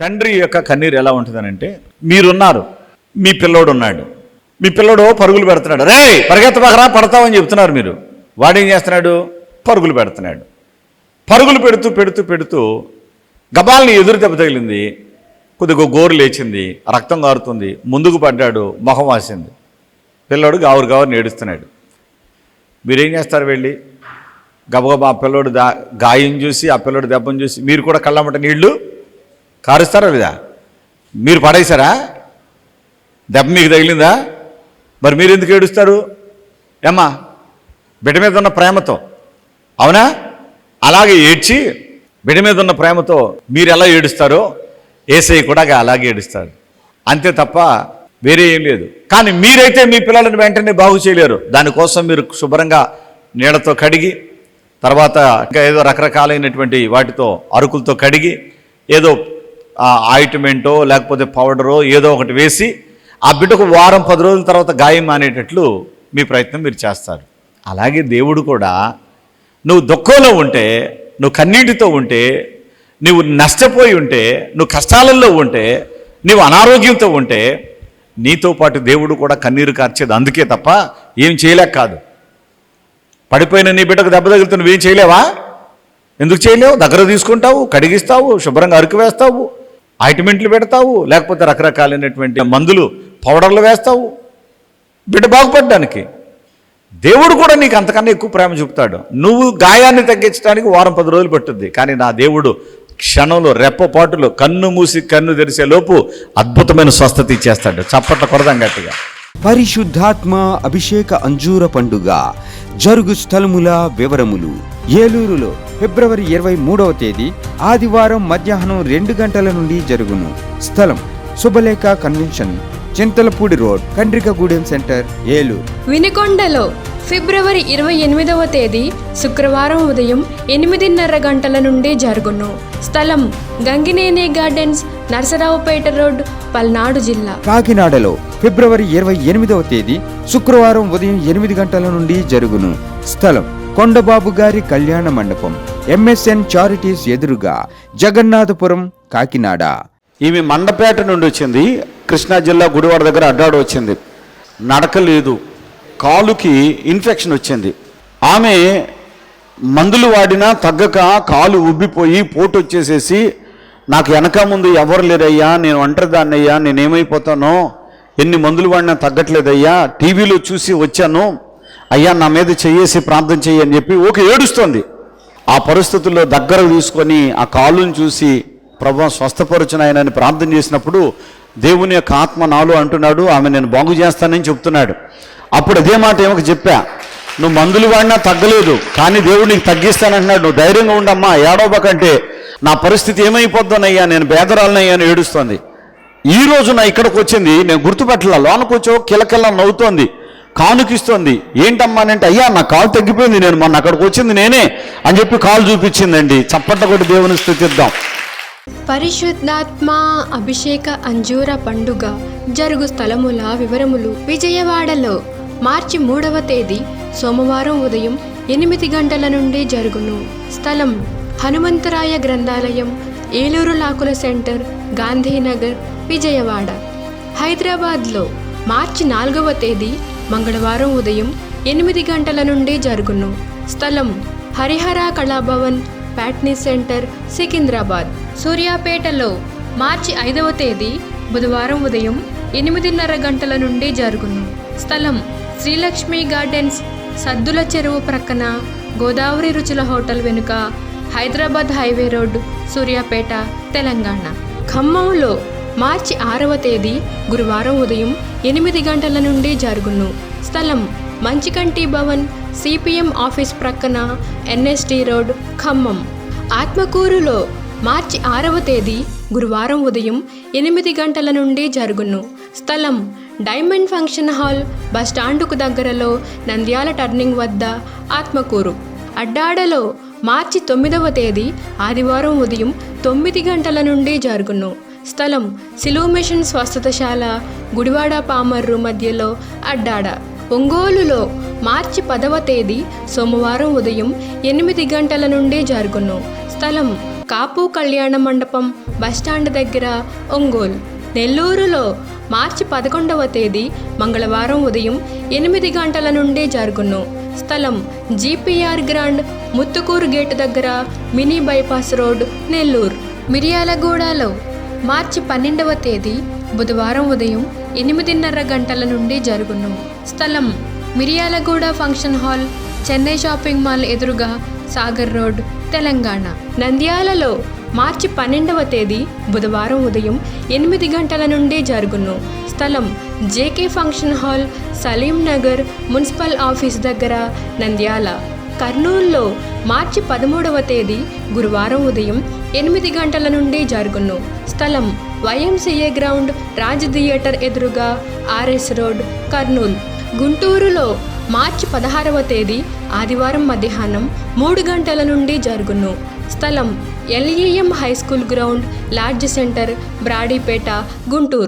తండ్రి యొక్క కన్నీరు ఎలా ఉంటుందనంటే మీరున్నారు మీ పిల్లోడు ఉన్నాడు మీ పిల్లోడు పరుగులు పెడుతున్నాడు. రే పరిగెత్తబాకరా పడతావని చెప్తున్నారు మీరు. వాడేం చేస్తున్నాడు? పరుగులు పెడుతున్నాడు. పరుగులు పెడుతూ పెడుతూ పెడుతూ గబాల్ని ఎదురు దెబ్బ తగిలింది. కొద్దిగా గోరు లేచింది రక్తం కారుతుంది ముందుకు పడ్డాడు మొహం వాసింది. పిల్లోడు గావురు గావురు నేడుస్తున్నాడు. మీరేం చేస్తారు వెళ్ళి? గబగబా ఆ పిల్లోడు దా గాయం చూసి ఆ పిల్లోడు దెబ్బను చూసి మీరు కూడా కళ్ళమ్మట నీళ్ళు కారుస్తారా లేదా? మీరు పడేశారా? దెబ్బ మీకు తగిలిందా? మరి మీరు ఎందుకు ఏడుస్తారు? ఏమ్మా బిడ్డ మీద ఉన్న ప్రేమతో. అవునా? అలాగే ఏడ్చి బిడ్డ మీద ఉన్న ప్రేమతో మీరు ఎలా ఏడుస్తారో ఏసై కూడా అలాగే ఏడుస్తారు. అంతే తప్ప వేరే ఏం లేదు. కానీ మీరైతే మీ పిల్లలను వెంటనే బాగు చేయలేరు. దానికోసం మీరు శుభ్రంగా నీడతో కడిగి తర్వాత ఇంకా ఏదో రకరకాలైనటువంటి వాటితో అరుకులతో కడిగి ఏదో ఆయింట్మెంటో లేకపోతే పౌడరో ఏదో ఒకటి వేసి ఆ బిడ్డకు వారం పది రోజుల తర్వాత గాయం మానేటట్లు మీ ప్రయత్నం మీరు చేస్తారు. అలాగే దేవుడు కూడా నువ్వు దుఃఖంలో ఉంటే నువ్వు కన్నీటితో ఉంటే నువ్వు నష్టపోయి ఉంటే నువ్వు కష్టాలలో ఉంటే నువ్వు అనారోగ్యంతో ఉంటే నీతో పాటు దేవుడు కూడా కన్నీరు కార్చేది అందుకే తప్ప ఏం చేయలేక కాదు. పడిపోయిన నీ బిడ్డకు దెబ్బ తగిలితే నువ్వేం చేయలేవా? ఎందుకు చేయలేవు? దగ్గర తీసుకుంటావు కడిగిస్తావు శుభ్రంగా అరుకు వేస్తావు ఆయింట్మెంట్లు పెడతావు లేకపోతే రకరకాలైనటువంటి మందులు పౌడర్లు వేస్తావు. బిడ్డ బాగుపడడానికి. దేవుడు కూడా నీకు అంతకన్నా ఎక్కువ ప్రేమ చూపుతాడు. నువ్వు గాయాన్ని తగ్గించడానికి వారం పది రోజులు పట్టుద్ది. కానీ నా దేవుడు క్షణంలో రెప్పపాటులో కన్ను మూసి కన్ను తెరిసే లోపు అద్భుతమైన స్వస్థత ఇచ్చేస్తాడు. చప్పట్ల కొడదాం గట్టిగా. పరిశుద్ధాత్మ అభిషేక అంజూర పండుగ. జరుగు స్థలముల వివరములు. ఏలూరులో ఫిబ్రవరి ఇరవై మూడవ తేదీ ఆదివారం మధ్యాహ్నం రెండు గంటల నుండి జరుగును. స్థలం Shubhalekha convention Chintalapudi road Kandrikagudem centre Eluru. వినుకొండలో ఫిబ్రవరి ఇరవై ఎనిమిదవ తేదీ శుక్రవారం ఉదయం ఎనిమిదిన్నర గంటల నుండి జరుగును. స్థలం గంగినేని గార్డెన్స్ నరసరావుపేట రోడ్ పల్నాడు జిల్లా. కాకినాడలో ఫిబ్రవరి ఇరవై ఎనిమిదవ తేదీ శుక్రవారం ఉదయం ఎనిమిది గంటల నుండి జరుగును. స్థలం కొండబాబు గారి కళ్యాణ మండపం ఎంఎస్ఎన్ చారిటీస్ ఎదురుగా జగన్నాథపురం కాకినాడ. ఈమె మండపేట నుండి వచ్చింది. కృష్ణా జిల్లా గుడివాడ దగ్గర అడ్డాడు వచ్చింది. నడకలేదు. కాలుకి ఇన్ఫెక్షన్ వచ్చింది. ఆమె మందులు వాడినా తగ్గక కాలు ఉబ్బిపోయి పోటు వచ్చేసేసి నాకు వెనక ముందు ఎవరు లేరయ్యా? నేను ఒంటరిదాన్నయ్యా? నేనేమైపోతానో? నేను ఏమైపోతానో ఎన్ని మందులు వాడినా తగ్గట్లేదయ్యా? టీవీలో చూసి వచ్చాను. అయ్యా నా మీద చేయేసి ప్రార్థన చెయ్యి అని చెప్పి ఓకే ఏడుస్తోంది. ఆ పరిస్థితుల్లో దగ్గర తీసుకొని ఆ కాలుని చూసి ప్రభు స్వస్థపరచున ఆయనని ప్రార్థన చేసినప్పుడు దేవుని యొక్క ఆత్మ నాలో అంటున్నాడు ఆమె నేను బాగు చేస్తానని చెప్తున్నాడు. అప్పుడు అదే మాట ఏమో చెప్పా? నువ్వు మందులు వాడినా తగ్గలేదు కానీ దేవుడు నీకు తగ్గిస్తానంటున్నాడు. నువ్వు ధైర్యంగా ఉండమ్మా ఏడవబకంటే నా పరిస్థితి ఏమైపోద్దోనయ్యా నేను బేదరాలనయ్యా అని ఏడుస్తోంది. ఈ రోజు నా ఇక్కడికి వచ్చింది నేను గుర్తుపట్టలా లోనకొచ్చో కిలకిల నవ్వుతోంది. కానుకిస్తుంది. ఏంటమ్మా అని అంటే అయ్యా నా కాలు తగ్గిపోయింది నేను మొన్న అక్కడికి వచ్చింది నేనే అని చెప్పి కాలు చూపించిందండి. చప్పట్ల కొట్టి దేవుని స్థుతిద్దాం. పరిశుద్ధాత్మ అభిషేక అంజూర పండుగ జరుగు స్థలముల వివరములు విజయవాడలో మార్చి మూడవ తేదీ సోమవారం ఉదయం ఎనిమిది గంటల నుండి జరుగును. స్థలం హనుమంతరాయ గ్రంథాలయం ఏలూరు లాకుల సెంటర్ గాంధీనగర్ విజయవాడ. హైదరాబాద్లో మార్చి నాలుగవ తేదీ మంగళవారం ఉదయం ఎనిమిది గంటల నుండి జరుగును. స్థలం హరిహర కళాభవన్ ప్యాట్నీ సెంటర్ సికింద్రాబాద్. సూర్యాపేటలో మార్చి ఐదవ తేదీ బుధవారం ఉదయం ఎనిమిదిన్నర గంటల నుండి జరుగును. స్థలం శ్రీలక్ష్మి గార్డెన్స్ సద్దుల చెరువు ప్రక్కన గోదావరి రుచుల హోటల్ వెనుక హైదరాబాద్ హైవే రోడ్ సూర్యాపేట తెలంగాణ. ఖమ్మంలో మార్చి ఆరవ తేదీ గురువారం ఉదయం ఎనిమిది గంటల నుండి జరుగును. స్థలం మంచికంటి భవన్ సిపిఎం ఆఫీస్ ప్రక్కన ఎన్ఎస్టి రోడ్ ఖమ్మం. ఆత్మకూరులో మార్చి ఆరవ తేదీ గురువారం ఉదయం ఎనిమిది గంటల నుండి జరుగును. స్థలం డైమండ్ ఫంక్షన్ హాల్ బస్టాండుకు దగ్గరలో నంద్యాల టర్నింగ్ వద్ద ఆత్మకూరు. అడ్డాడలో మార్చి తొమ్మిదవ తేదీ ఆదివారం ఉదయం తొమ్మిది గంటల నుండి జరుగును. స్థలం సిలువు మిషన్ స్వస్థతశాల గుడివాడ పామర్రు మధ్యలో అడ్డాడ. ఒంగోలులో మార్చి పదవ తేదీ సోమవారం ఉదయం ఎనిమిది గంటల నుండే జరుగును. స్థలం కాపు కళ్యాణ మండపం బస్టాండ్ దగ్గర ఒంగోలు. నెల్లూరులో మార్చి పదకొండవ తేదీ మంగళవారం ఉదయం ఎనిమిది గంటల నుండే జరుగును. స్థలం జీపీఆర్ గ్రాండ్ ముత్తుకూరు గేటు దగ్గర మినీ బైపాస్ రోడ్ నెల్లూరు. మిర్యాలగూడలో మార్చి పన్నెండవ తేదీ బుధవారం ఉదయం ఎనిమిదిన్నర గంటల నుండి జరుగును. స్థలం Miryalaguda function hall Chennai shopping mall ఎదురుగా సాగర్ రోడ్ తెలంగాణ. నంద్యాలలో మార్చి పన్నెండవ తేదీ బుధవారం ఉదయం ఎనిమిది గంటల నుండి జరుగును. స్థలం JK function hall Salim Nagar municipal office దగ్గర నంద్యాల. కర్నూలులో మార్చి పదమూడవ తేదీ గురువారం ఉదయం ఎనిమిది గంటల నుండి జరుగును. స్థలం వైఎంసీఏ గ్రౌండ్ రాజ్ థియేటర్ ఎదురుగా ఆర్ఎస్ రోడ్ కర్నూల్. గుంటూరులో మార్చి పదహారవ తేదీ ఆదివారం మధ్యాహ్నం మూడు గంటల నుండి జరుగును. స్థలం LEM high school ground lodge centre Brodipet Guntur.